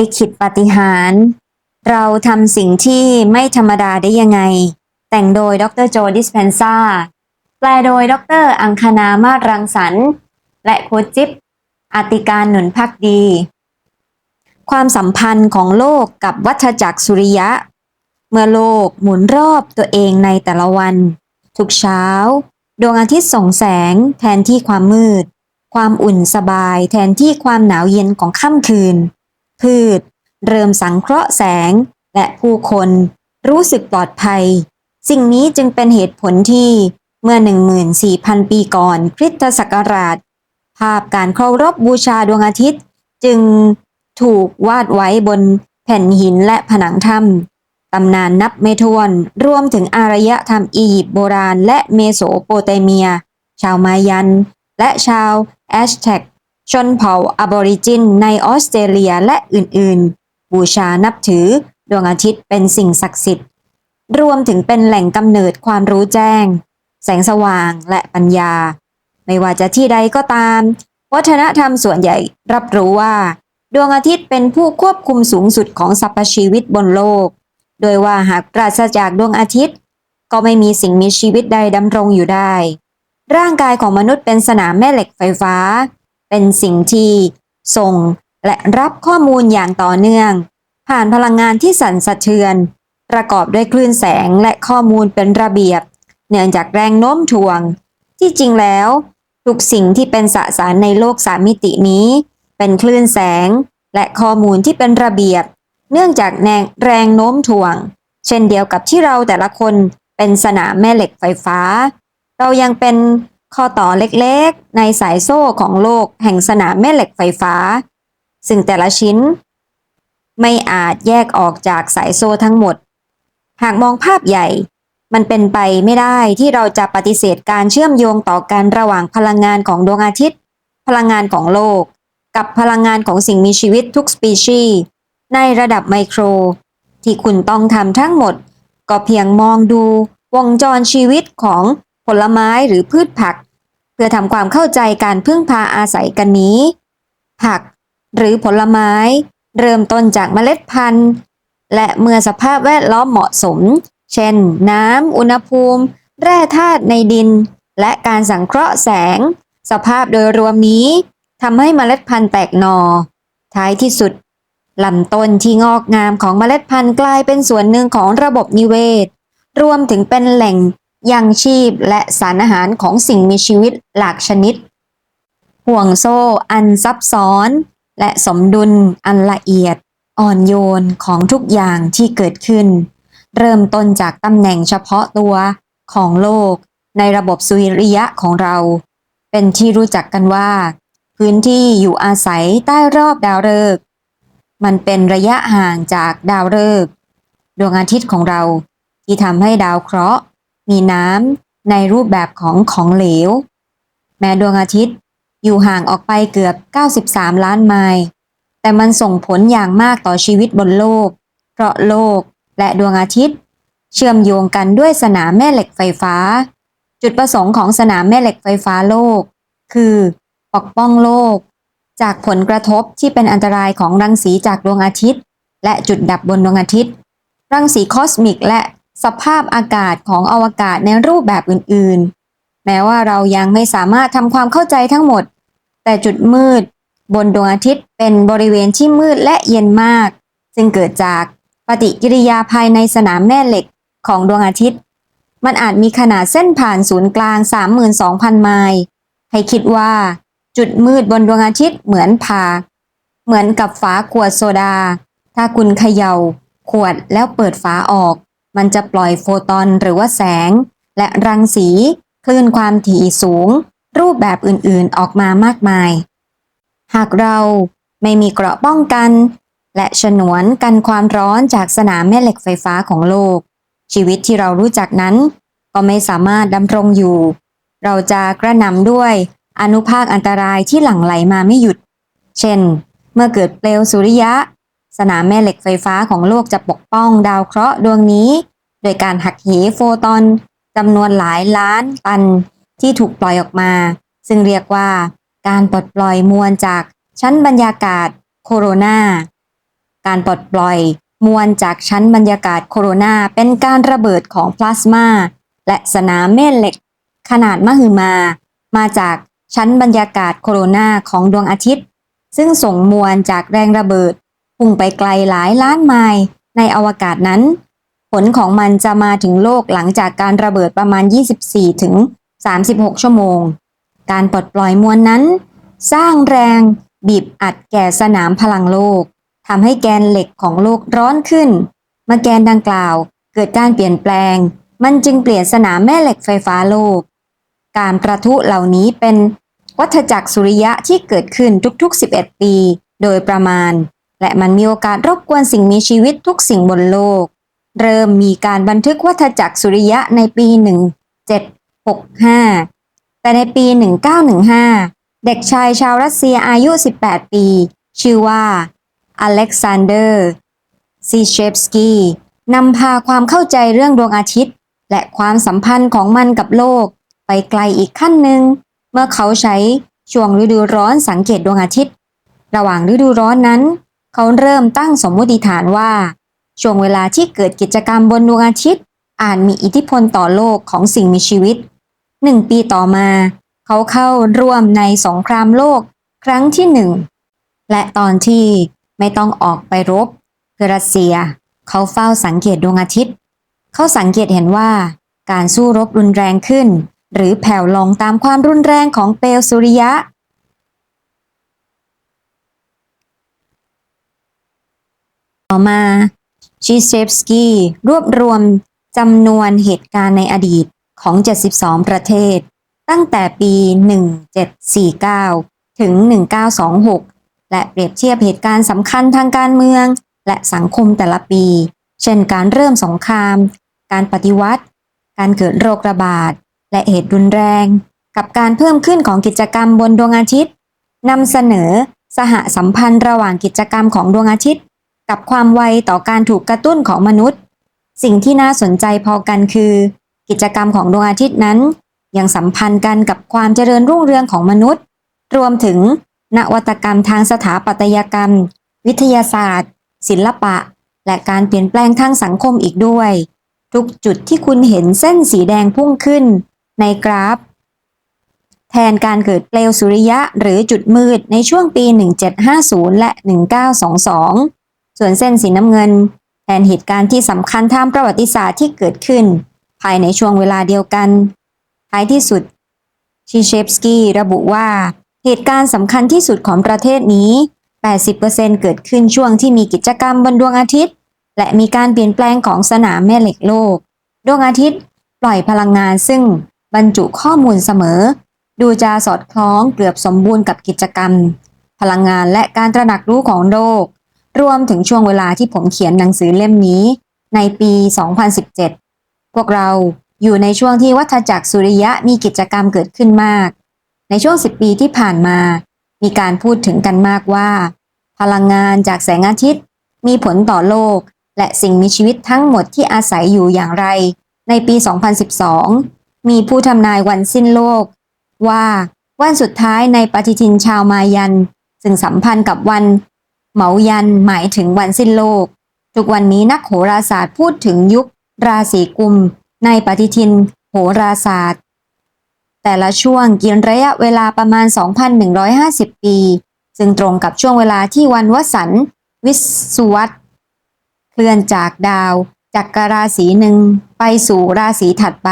ลิขิตปาฏิหาริย์เราทำสิ่งที่ไม่ธรรมดาได้ยังไง แต่งโดยดรโจดิสเพนซาแปลโดยดรอังคณามาศรังสรรค์และโคจิ๊บอาติการหนุนพักดี ความสัมพันธ์ของโลกกับวัฏจักรสุริยะ เมื่อโลกหมุนรอบตัวเองในแต่ละวัน ทุกเช้า ดวงอาทิตย์ส่องแสงแทนที่ความมืด ความอุ่นสบายแทนที่ความหนาวเย็นของค่ำคืน พืช เริ่มสังเคราะห์แสง และผู้คนรู้สึกปลอดภัย สิ่งนี้จึงเป็นเหตุผลที่เมื่อ 14,000 ปีก่อนคริสตศักราช ภาพการเคารพบูชาดวงอาทิตย์ จึงถูกวาดไว้บนแผ่นหินและผนังถ้ำตำนานนับไม่ถ้วนรวมถึงอารยธรรมอียิปต์โบราณ และเมโสโปเตเมีย ชาวมายัน และชาวแอชแท็ก ชนเผ่าอบอริจินในออสเตรเลียและอื่นๆ บูชานับถือดวงอาทิตย์เป็นสิ่งศักดิ์สิทธิ์ รวมถึงเป็นแหล่งกำเนิดความรู้แจ้ง แสงสว่างและปัญญา ไม่ว่าจะที่ใดก็ตาม วัฒนธรรมส่วนใหญ่รับรู้ว่า ดวงอาทิตย์เป็นผู้ควบคุมสูงสุดของสรรพชีวิตบนโลก โดยว่าหากปราศจากดวงอาทิตย์ ก็ไม่มีสิ่งมีชีวิตใดดำรงอยู่ได้ ร่างกายของมนุษย์เป็นสนามแม่เหล็กไฟฟ้า เป็นสิ่งที่ส่งและรับข้อมูลอย่างต่อเนื่อง ผ่านพลังงานที่สั่นสะเทือน ประกอบด้วยคลื่นแสงและข้อมูลเป็นระเบียบ เนื่องจากแรงโน้มถ่วง ที่จริงแล้ว ทุกสิ่งที่เป็นสสารในโลกสามมิตินี้ เป็นคลื่นแสงและข้อมูลที่เป็นระเบียบ เนื่องจากแรงแรงโน้มถ่วง เช่นเดียวกับที่เราแต่ละคนเป็นสนามแม่เหล็กไฟฟ้า เรายังเป็น ข้อต่อเล็กๆ ในสายโซ่ของโลกแห่งสนามแม่เหล็กไฟฟ้า ซึ่งแต่ละชิ้น ไม่อาจแยกออกจากสายโซ่ทั้งหมด หากมองภาพใหญ่ มันเป็นไปไม่ได้ที่เราจะปฏิเสธการเชื่อมโยงต่อกันระหว่างพลังงานของดวงอาทิตย์ พลังงานของโลก กับพลังงานของสิ่งมีชีวิตทุกสปีชีส์ในระดับไมโคร ที่คุณต้องทำทั้งหมด ก็เพียงมองดูวงจรชีวิตของ ผลไม้หรือพืชผัก เพื่อทำความเข้าใจการพึ่งพาอาศัยกันนี้ ผักหรือผลไม้ เริ่มต้นจากเมล็ดพันธุ์ และเมื่อสภาพแวดล้อมเหมาะสม เช่น น้ำ อุณหภูมิ แร่ธาตุในดิน และการสังเคราะห์แสง สภาพโดยรวมนี้ทำให้เมล็ดพันธุ์แตกหนอ ท้ายที่สุดลำต้นที่งอกงามของเมล็ดพันธุ์กลายเป็นส่วนหนึ่งของระบบนิเวศ รวมถึงเป็นแหล่ง ยังชีพและสารอาหารของสิ่งมีชีวิตหลากชนิด ห่วงโซ่อันซับซ้อน และสมดุลอันละเอียด อ่อนโยนของทุกอย่างที่เกิดขึ้น เริ่มต้นจากตำแหน่งเฉพาะตัวของโลก ในระบบสุริยะของเรา เป็นที่รู้จักกันว่า พื้นที่อยู่อาศัยใต้รอบดาวฤกษ์มันเป็นระยะห่างจากดาวฤกษ์ดวงอาทิตย์ของเราที่ทำให้ดาวเคราะห์ มีน้ำในรูปแบบของของเหลว แม้ดวงอาทิตย์อยู่ห่างออกไปเกือบ 93 ล้านไมล์ แต่มันส่งผลอย่างมากต่อชีวิตบนโลก เพราะโลกและดวงอาทิตย์ เชื่อมโยงกันด้วยสนามแม่เหล็กไฟฟ้า จุดประสงค์ของสนามแม่เหล็กไฟฟ้าโลก คือปกป้องโลก จากผลกระทบที่เป็นอันตรายของรังสีจากดวงอาทิตย์ และจุดดับบนดวงอาทิตย์ รังสีคอสมิกและ สภาพอากาศของอวกาศในรูปแบบอื่นๆ แม้ว่าเรายังไม่สามารถทำความเข้าใจทั้งหมด แต่จุดมืด บนดวงอาทิตย์เป็นบริเวณที่มืดและเย็นมาก ซึ่งเกิดจากปฏิกิริยาภายในสนามแม่เหล็กของดวงอาทิตย์ มันอาจมีขนาดเส้นผ่านศูนย์กลาง 32,000 ไมล์ให้คิดว่าจุดมืดบนดวงอาทิตย์เหมือนผาเหมือนกับฝาขวดโซดา ถ้าคุณเขยา่าขวดแล้วเปิดฝาออก มันจะปล่อยโฟตอนหรือว่าแสง และรังสีคลื่นความถี่สูง รูปแบบอื่นๆออกมามากมาย หากเราไม่มีเกราะป้องกัน และฉนวนกันความร้อนจากสนามแม่เหล็กไฟฟ้าของโลก ชีวิตที่เรารู้จักนั้น ก็ไม่สามารถดำรงอยู่ เราจะกระหน่ำด้วยอนุภาคอันตรายที่หลั่งไหลมาไม่หยุด เช่น เมื่อเกิดเปลวสุริยะ สนามแม่เหล็กไฟฟ้าของโลกจะปกป้องดาวเคราะห์ดวงนี้ โดยการหักเหโฟตอนจำนวนหลายล้านตันที่ถูกปล่อยออกมา ซึ่งเรียกว่าการปลดปล่อยมวลจากชั้นบรรยากาศโคโรนา การปลดปล่อยมวลจากชั้นบรรยากาศโคโรนาเป็นการระเบิดของพลาสมาและสนามแม่เหล็ก ขนาดมหึมา มาจากชั้นบรรยากาศโคโรนาของดวงอาทิตย์ ซึ่งส่งมวลจากแรงระเบิด พุ่งไปไกลหลายล้านไมล์ในอวกาศนั้น ผลของมันจะมาถึงโลกหลังจากการระเบิดประมาณ 24 ถึง 36 ชั่วโมง การปลดปล่อยมวลนั้น สร้างแรงบีบอัดแก่สนามพลังโลกทำให้แกนเหล็กของโลกร้อนขึ้นเมื่อแกนดังกล่าวเกิดการเปลี่ยนแปลง มันจึงเปลี่ยนสนามแม่เหล็กไฟฟ้าโลก การประทุเหล่านี้เป็นวัฏจักรสุริยะที่เกิดขึ้นทุกๆ 11 ปี โดยประมาณ และมันมีโอกาสรบกวนสิ่งมีชีวิตทุกสิ่งบนโลก เริ่มมีการบันทึกวัฏจักรสุริยะในปี 1765 แต่ในปี 1915 เด็กชายชาวรัสเซียอายุ 18 ปี ชื่อว่าอเล็กซานเดอร์ซีเชฟสกีนำพาความเข้าใจเรื่องดวงอาทิตย์ และความสัมพันธ์ของมันกับโลก ไปไกลอีกขั้นหนึ่ง เมื่อเขาใช้ช่วงฤดูร้อนสังเกตดวงอาทิตย์ ระหว่างฤดูร้อนนั้น เขาเริ่มตั้งสมมติฐานว่า ช่วงเวลาที่เกิดกิจกรรมบนดวงอาทิตย์ อาจมีอิทธิพลต่อโลกของสิ่งมีชีวิตหนึ่งปีต่อมา เขาเข้าร่วมในสงครามโลกครั้งที่หนึ่งและตอนที่ไม่ต้องออกไปรบคือรัสเซีย เขาเฝ้าสังเกตดวงอาทิตย์ เขาสังเกตเห็นว่าการสู้รบรุนแรงขึ้น หรือแผ่วลงตามความรุนแรงของเปลวสุริยะ ต่อมาชิเชฟสกี้รวบรวมจำนวนเหตุการณ์ในอดีตของ 72 ประเทศ ตั้งแต่ปี 1749 ถึง 1926 และเปรียบเทียบเหตุการณ์สำคัญทางการเมือง และสังคมแต่ละปี เช่นการเริ่มสงคราม การปฏิวัติ การเกิดโรคระบาด และเหตุรุนแรง กับการเพิ่มขึ้นของกิจกรรมบนดวงอาทิตย์นำเสนอสหสัมพันธ์ระหว่างกิจกรรมของดวงอาทิตย์ กับความไวต่อการถูกกระตุ้นของมนุษย์ สิ่งที่น่าสนใจพอกันคือ กิจกรรมของดวงอาทิตย์นั้น ยังสัมพันธ์กันกับความเจริญรุ่งเรืองของมนุษย์ รวมถึง นวัตกรรมทางสถาปัตยกรรม วิทยาศาสตร์ ศิลปะ และการเปลี่ยนแปลงทางสังคมอีกด้วย ทุกจุดที่คุณเห็นเส้นสีแดงพุ่งขึ้น ในกราฟ แทนการเกิดเปลวสุริยะหรือจุดมืดในช่วงปี 1750 และ 1922 ส่วนเส้นสีน้ำเงิน แทนเหตุการณ์ที่สำคัญทางประวัติศาสตร์ที่เกิดขึ้น ภายในช่วงเวลาเดียวกัน ท้ายที่สุด ชิเชฟสกี้ระบุว่า เหตุการณ์สำคัญที่สุดของประเทศนี้ 80%เกิดขึ้นช่วงที่มีกิจกรรมบนดวงอาทิตย์ และมีการเปลี่ยนแปลงของสนามแม่เหล็กโลก ดวงอาทิตย์ ปล่อยพลังงานซึ่งบรรจุข้อมูลเสมอ ดูจะสอดคล้องเกือบสมบูรณ์กับกิจกรรม พลังงานและการตระหนักรู้ของโลก รวมถึงช่วงเวลาที่ผมเขียนหนังสือเล่มนี้ ในปี 2017 พวกเราอยู่ในช่วงที่วัฏจักรสุริยะมีกิจกรรมเกิดขึ้นมาก ในช่วง 10 ปีที่ผ่านมา มีการพูดถึงกันมากว่า พลังงานจากแสงอาทิตย์ มีผลต่อโลก และสิ่งมีชีวิตทั้งหมดที่อาศัยอยู่อย่างไร ในปี 2012 มีผู้ทำนายวันสิ้นโลก ว่าวันสุดท้ายในปฏิทินชาวมายัน ซึ่งสัมพันธ์กับวัน เหมายันหมายถึงวันสิ้นโลก ทุกวันนี้นักโหราศาสตร์พูดถึงยุค ราศีกุม ในปฏิทิน โหราศาสตร์ แต่ละช่วงกินระยะเวลาประมาณ 2,150 ปี ซึ่งตรงกับช่วงเวลาที่วันวสันวิสุวัตเคลื่อนจากดาวจากกราศีหนึ่งไปสู่ราศีถัดไป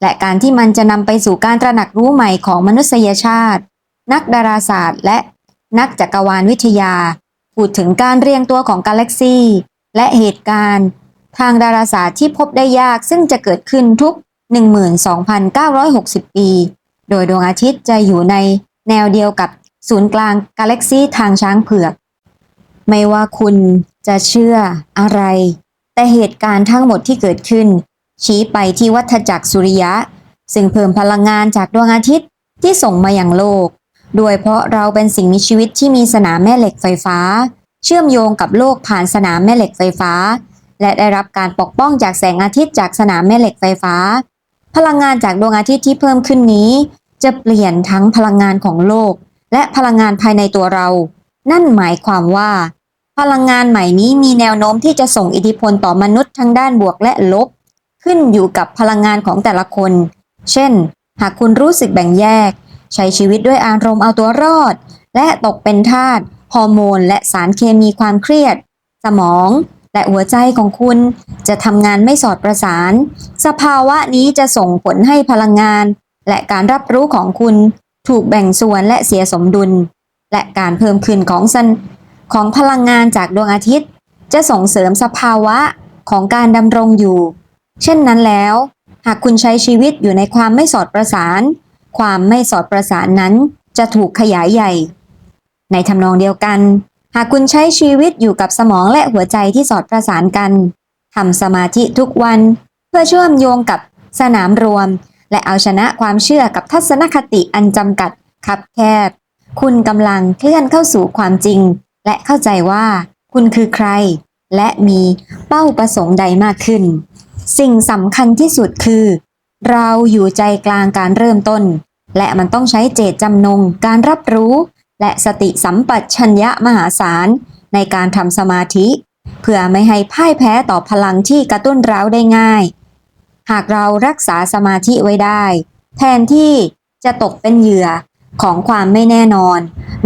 และการที่มันจะนำไปสู่การตระหนักรู้ใหม่ของมนุษยชาติ นักดาราศาสตร์และนักจักรวาลวิทยา พูดถึงการเรียงตัวของกาแล็กซีและเหตุการณ์ ทางดาราศาสตร์ที่พบได้ยากซึ่งจะเกิดขึ้นทุก 12,960 ปี โดยดวงอาทิตย์จะอยู่ในแนวเดียวกับศูนย์กลางกาแล็กซีทางช้างเผือก ไม่ว่าคุณจะเชื่ออะไร แต่เหตุการณ์ทั้งหมดที่เกิดขึ้น ชี้ไปที่วัฏจักรสุริยะ ซึ่งเพิ่มพลังงานจากดวงอาทิตย์ที่ส่งมาอย่างโลก ด้วยเพราะเราเป็นสิ่งมีชีวิตที่มีสนามแม่เหล็กไฟฟ้า เชื่อมโยงกับโลกผ่านสนามแม่เหล็กไฟฟ้า และได้รับการปกป้องจากแสงอาทิตย์จากสนามแม่เหล็กไฟฟ้า พลังงานจากดวงอาทิตย์ที่เพิ่มขึ้นนี้ จะเปลี่ยนทั้งพลังงานของโลก และพลังงานภายในตัวเรา นั่นหมายความว่า พลังงานใหม่นี้มีแนวโน้มที่จะส่งอิทธิพลต่อมนุษย์ทั้งด้านบวกและลบ ขึ้นอยู่กับพลังงานของแต่ละคน เช่น หากคุณรู้สึกแบ่งแยก ใช้ชีวิตด้วยอารมณ์เอาตัวรอด และตกเป็นทาสฮอร์โมน และสารเคมีความเครียด สมอง และหัวใจของคุณจะทำงานไม่สอดประสาน สภาวะนี้จะส่งผลให้พลังงาน และการรับรู้ของคุณถูกแบ่งส่วนและเสียสมดุล และการเพิ่มขึ้นของสันของพลังงานจากดวงอาทิตย์ จะส่งเสริมสภาวะของการดำรงอยู่ เช่นนั้นแล้ว หากคุณใช้ชีวิตอยู่ในความไม่สอดประสาน ความไม่สอดประสานนั้นจะถูกขยายใหญ่ ในทำนองเดียวกัน หากคุณใช้ชีวิตอยู่กับสมองและหัวใจที่สอดประสานกันทำสมาธิทุกวัน เพื่อเชื่อมโยงกับสนามรวม และเอาชนะความเชื่อกับทัศนคติอันจำกัดคับแคบ คุณกำลังเคลื่อนเข้าสู่ความจริง และเข้าใจว่าคุณคือใคร และมีเป้าประสงค์ใดมากขึ้น สิ่งสำคัญที่สุดคือ เราอยู่ใจกลางการเริ่มต้น และมันต้องใช้เจตจำนงการรับรู้ และสติสัมปชัญญะมหาศาล ในการทำสมาธิ เพื่อไม่ให้พ่ายแพ้ต่อพลังที่กระตุ้นร้าวได้ง่าย หากเรารักษาสมาธิไว้ได้ แทนที่จะตกเป็นเหยื่อของความไม่แน่นอน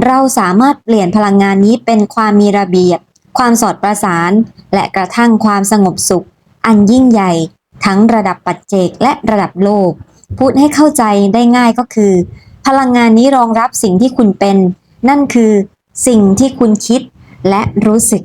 เราสามารถเปลี่ยนพลังงานนี้เป็นความมีระเบียบ ความสอดประสาน และกระทั่งความสงบสุข อันยิ่งใหญ่ ทั้งระดับปัจเจกและระดับโลก พูดให้เข้าใจได้ง่ายก็คือ พลังงานนี้รองรับสิ่งที่คุณเป็น นั่นคือสิ่งที่คุณคิดและรู้สึก